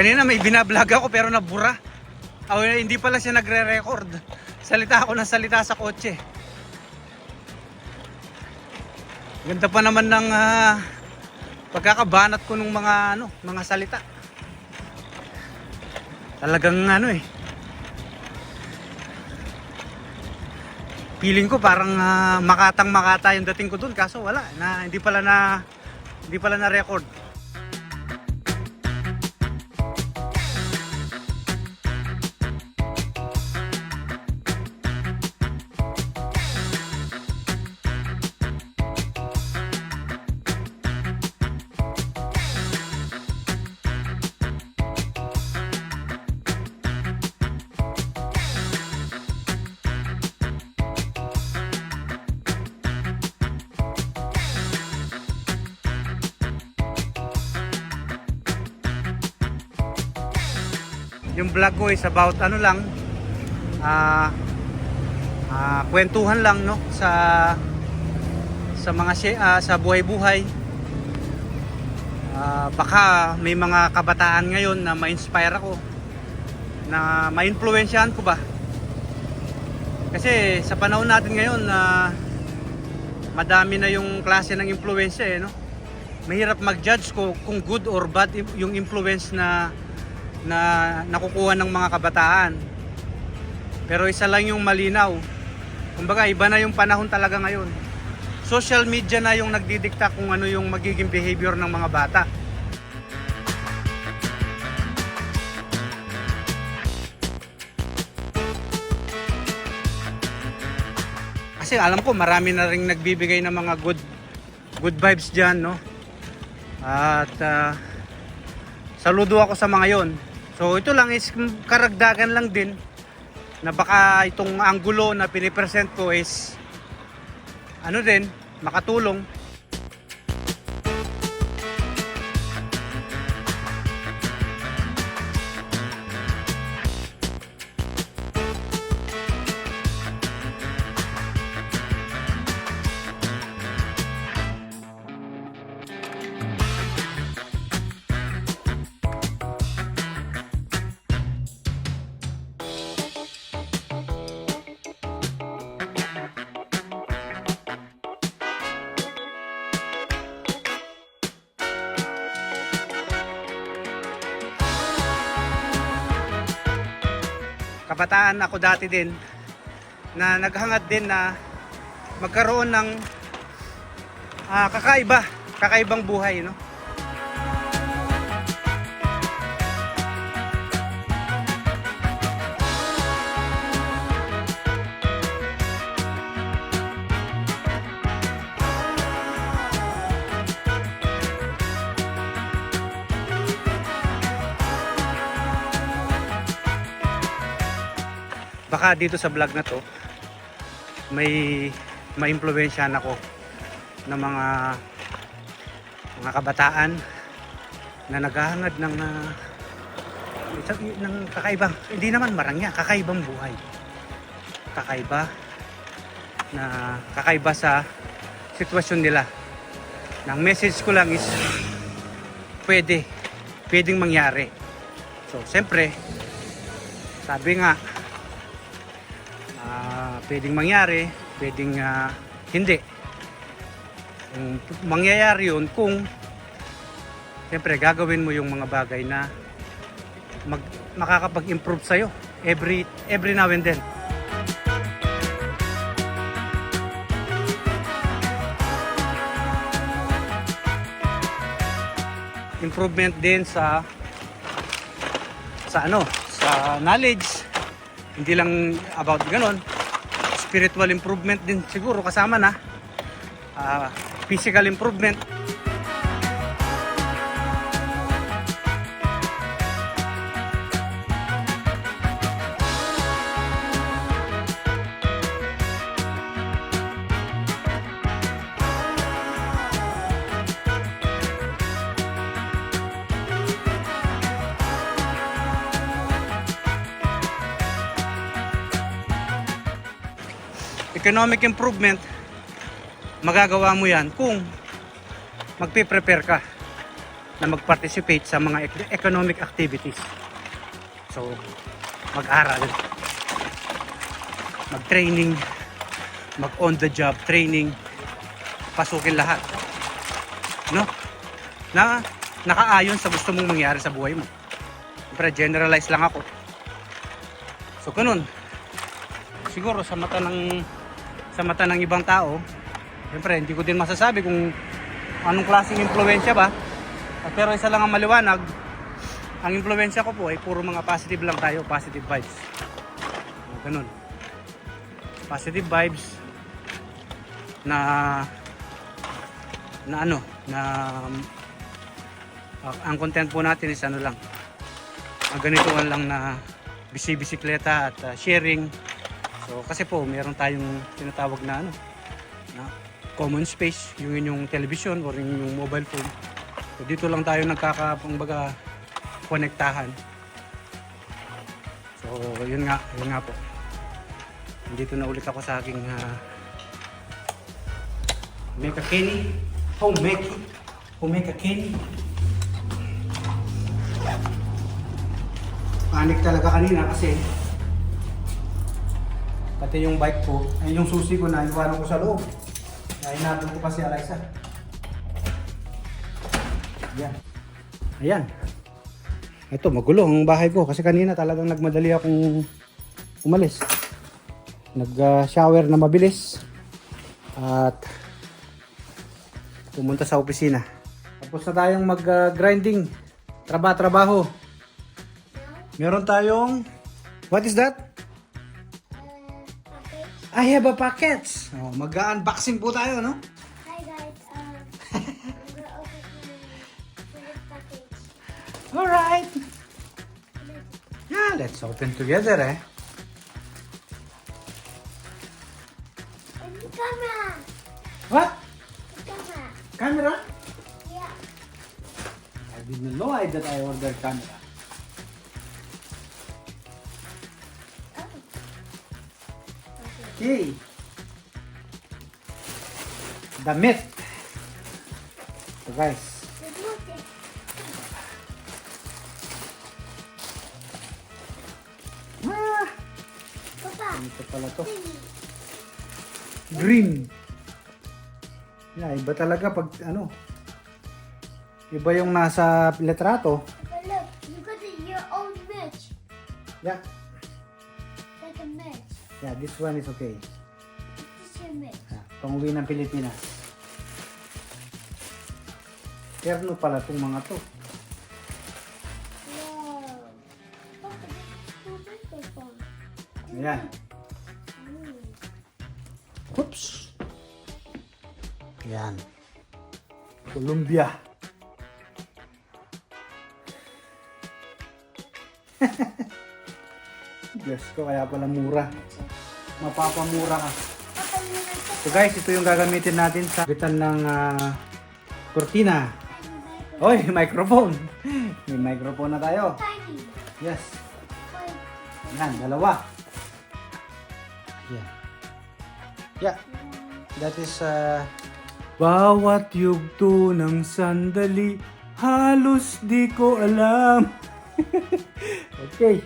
Kanina may binablog ako pero nabura. Oh, hindi pala siya nagre-record. Salita ako ng salita sa kotse. Ganda pa naman ng ah, pagkakabanat ko ng mga ano, mga salita. Talagang ano eh. Feeling ko parang ah, makatang makata yung dating ko dun kaso wala na hindi pala na hindi pala na record. Yung vlog ko is about ano lang ah ah, kwentuhan lang no sa sa mga ah, sa buhay-buhay. Ah, baka may mga kabataan ngayon na ma-inspire ako na ma-influensyahan ko ba. Kasi sa panahon natin ngayon na madami na yung klase ng influensya eh no. Mahirap mag-judge ko kung good or bad yung influence na na nakukuha ng mga kabataan. Pero isa lang yung malinaw. Kumbaga iba na yung panahon talaga ngayon. Social media na yung nagdidikta kung ano yung magiging behavior ng mga bata. Kasi alam ko marami na rin nagbibigay ng mga good good vibes diyan, no? At ah, saludo ako sa mga yon. So ito lang is karagdagan lang din na baka itong anggulo na pinipresent ko is ano din, makatulong. Kabataan ako dati din na naghangad din na magkaroon ng ah, kakaiba, kakaibang buhay, no? Baka dito sa vlog na to may maimpluwensyahan ako ng mga mga kabataan na naghahangad ng uh, ng kakaibang hindi naman marangya kakaibang buhay. Kakaiba na kakaiba sa sitwasyon nila. Ang message ko lang is pwede pwedeng mangyari. So siyempre sabi nga pwedeng mangyari, pwedeng ah, hindi. Kung mangyayari yun kung siyempre gagawin mo yung mga bagay na mag, makakapag-improve sa'yo every, every now and then. Improvement din sa sa ano, sa knowledge, hindi lang about ganon spiritual improvement din siguro kasama na. Ah, physical improvement economic improvement, magagawa mo yan kung magpe-prepare ka. na mag-participate sa mga ec- economic activities. So, mag-aral, mag-training, mag-on-the-job training, pasukin lahat. No? Na nakaayon sa gusto mong mangyari sa buhay mo. Siyempre, generalize lang ako. So, ganun. Siguro sa mata ng sa mata ng ibang tao, siyempre, hindi ko din masasabi kung anong klaseng impluensya ba. Pero isa lang ang maliwanag, ang impluensya ko po ay puro mga positive lang tayo, positive vibes. Ganun. Positive vibes na na ano, na ah, ang content po natin is ano lang. Ang ganituan lang na bisi-bisikleta at ah, sharing. So kasi po meron tayong tinatawag na ano na common space, yung inyong television or yung mobile phone. So dito lang tayo nagkakapangbaga konektahan. So yun nga, yun nga po. Dito na ulit ako sa aking uh, Meka Kenny, Homeki, Homeka Kenny. Panik talaga kanina kasi pati yung bike ko, ay yung susi ko na iwanan ko sa loob. Hinabol ko pa si Eliza. Ayan. Ayan. Ito, magulo ang bahay ko kasi kanina talagang nagmadali akong umalis. Nag-shower na mabilis at pumunta sa opisina. Tapos na tayong mag-grinding. Traba-trabaho. Meron tayong What is that? I have a package. Oh, mag-unboxing po tayo, no? Hi guys, um, I'm gonna open my package. Alright. Yeah, let's open together, eh. Camera! What? Camera! Camera? Yeah. I didn't know I that I ordered camera. Okay. Damit. So guys, ah, ito pala to. Green. Yeah, iba talaga pag ano. Iba yung nasa litrato. Look, you got your own merch. Yeah. Yeah, this one is okay. Yeah, panguwi ng Pilipinas. Terno pala itong mga to. Ayan. Oops. Ayan. Columbia. Diyos ko, kaya pala mura. Mapapamura ka. So guys, ito yung gagamitin natin sa bitan ng ah, cortina. Oy, microphone. May microphone na tayo. Yes. Yan, dalawa. Yan. Yeah. That is uh, Bawat yugto ng sandali Halos di ko alam Okay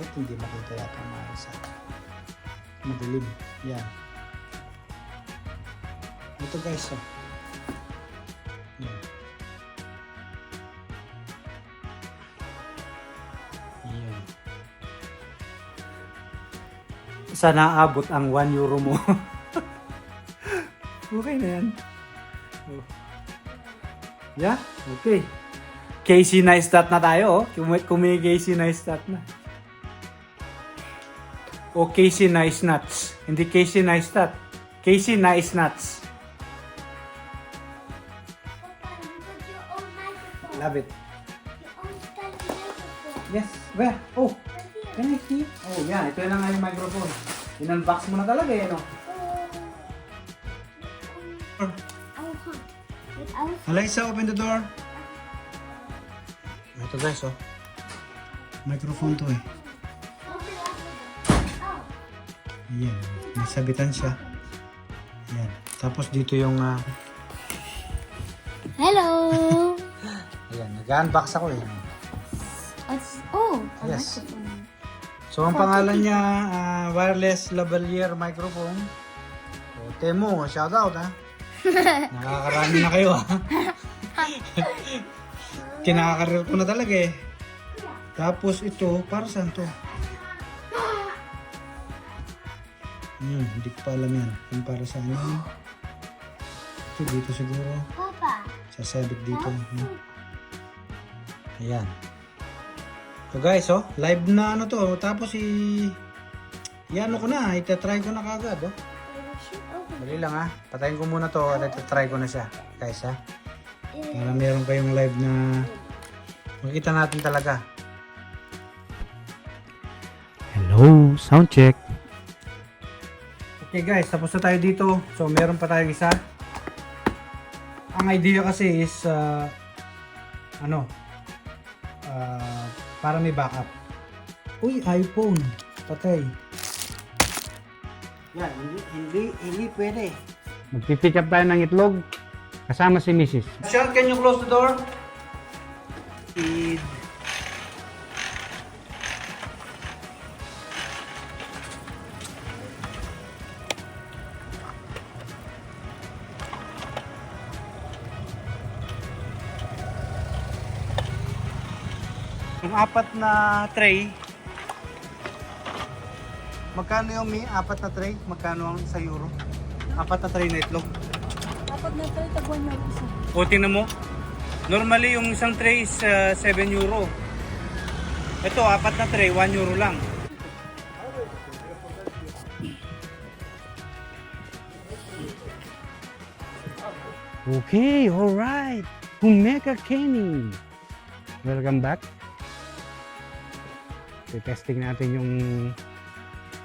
Bakit hindi makita yata maayos ah? Madilim Yan Ito guys oh Yan Yan sana abot ang 1 euro mo. okay na yan. Oh. Yeah, okay. Casey Neistat na tayo, oh. May Casey Neistat na. O Casey Nice Nuts. Hindi Casey Neistat. Casey Nice Nuts. Love it. Yes. Where? Oh, can I see? Oh, yeah. Ito na nga yung microphone. In-unbox mo na talaga yan, oh. Was Alexa, open the door. Ito guys, oh. Microphone to eh. Ayan. May sabitan siya. Ayan. Tapos dito yung ah, Hello! Ayan, nag-unbox ako eh. As, oh, Yes. So, ang pangalan niya, ah, wireless lavalier microphone. So, Temo, shout out ha. Nakakarami na kayo ha. Kinakakaril ko na talaga eh. Tapos ito, para saan to? Hmm, hindi ko pa alam yan. Kung para saan yan. Ito dito siguro. Papa. Sasabit dito. Hmm. Ayan. So guys, oh, live na ano to. Tapos i... Yan ko na, itatry ko na kagad, oh. Dali lang ha. Patayin ko muna to at itatry ko na siya. Guys ha. Para meron kayong live na makita natin talaga. Hello, sound check. Okay guys, tapos na tayo dito. So meron pa tayong isa. Ang idea kasi is uh, ano uh, para may backup. Uy, iPhone. Patay. Yan, hindi, hindi, hindi pwede. Magpipick up tayo ng itlog kasama si Mrs. Sean, can you close the door? Feed. Yung apat na tray, magkano yung may apat na tray? Magkano ang sa euro? Apat na tray na itlog. Kapag na tayo, taguan mo isa. O, tingnan mo. Normally, yung isang tray is uh, 7 euro. Ito, apat na tray, 1 euro lang. Okay, alright. Humeka Kenny. Welcome back. Testing natin yung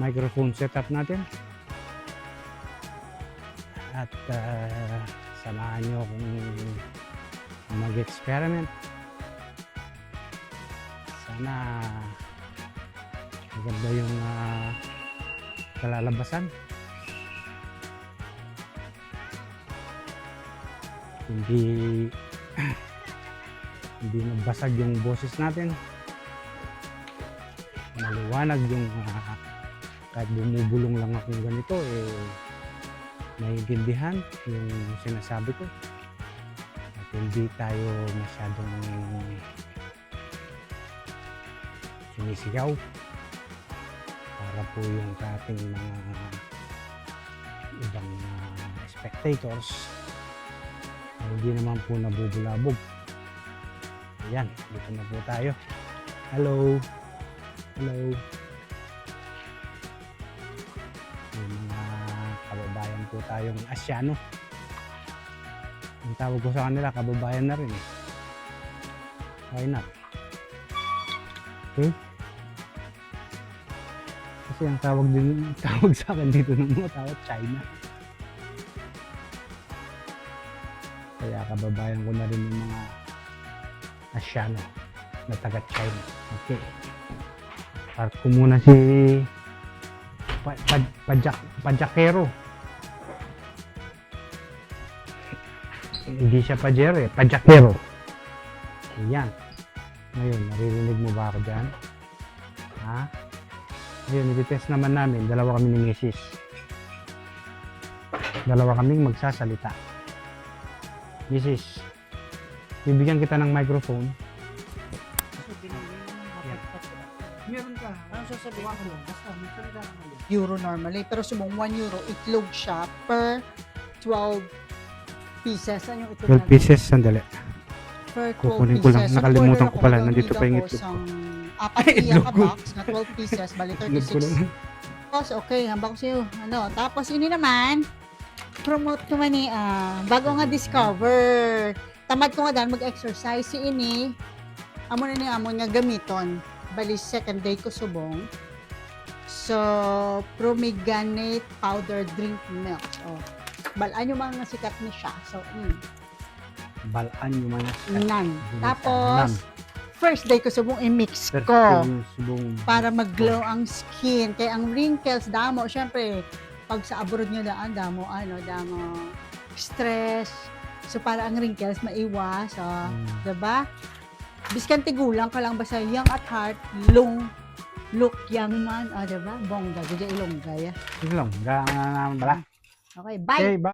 microphone setup natin. At ah, samahan nyo akong mag-experiment. Sana maganda yung ah, kalalabasan. hindi hindi nagbasag yung boses natin maliwanag yung ah, kahit bumubulong lang akong ganito eh naiintindihan yung sinasabi ko at hindi tayo masyadong sumisigaw para po yung ating mga ibang ah, spectators ay hindi naman po nabubulabog. Ayan, dito na po tayo. Hello. Hello. May mga kababayan po tayong Asyano. Ang tawag ko sa kanila, kababayan na rin eh. Why not? Okay? Kasi ang tawag din, tawag sa akin dito ng mga tao, China. Kaya kababayan ko na rin yung mga Asyano na taga China. Okay. Park ko muna si pa, pa, Pajak, Pajakero. Hindi siya Pajero eh, Pajakero. Ayan. Ngayon, naririnig mo ba ako dyan? Ha? Ngayon, i-test naman namin. Dalawa kami ni Mrs. Dalawa kaming magsasalita. Mrs. Bibigyan kita ng microphone. Sasabihin ko? Basta, may salita euro normally. Pero subong 1 euro, itlog siya per 12 pieces. Ano yung itlog 12 pieces, sandali. Per 12 Kukunin pieces. ko lang. Nakalimutan ko pala. Nandito pa yung itlog ko. Apat iya ka box na 12 pieces. Bali Itlog ko 36. lang. Tapos, okay, hambak ko sa'yo. Ano, tapos ini naman, promote ko man ni, ah, bago nga discover. Tamad ko nga dahil mag-exercise. Si ini, amo na ni amo nga gamiton. Bali, second day ko subong. So, Promiganate Powder Drink Milk. Oh. Balaan yung mga sikat ni siya. So, mm, Balaan yung mga nan. Nan. Tapos, first day ko subong i-mix First ko subong para mag-glow ang skin. Kaya ang wrinkles, damo, syempre, pag sa abroad nyo daan, damo, ano, damo, stress, So, para ang wrinkles maiwas. So, Mm. diba? Biskan tigulang ka lang basta young at heart, long, look young man. O, diba? Bongga, gudya ilongga. ya. Sige lang, gano'n na naman bala. Okay, bye! Okay, bye.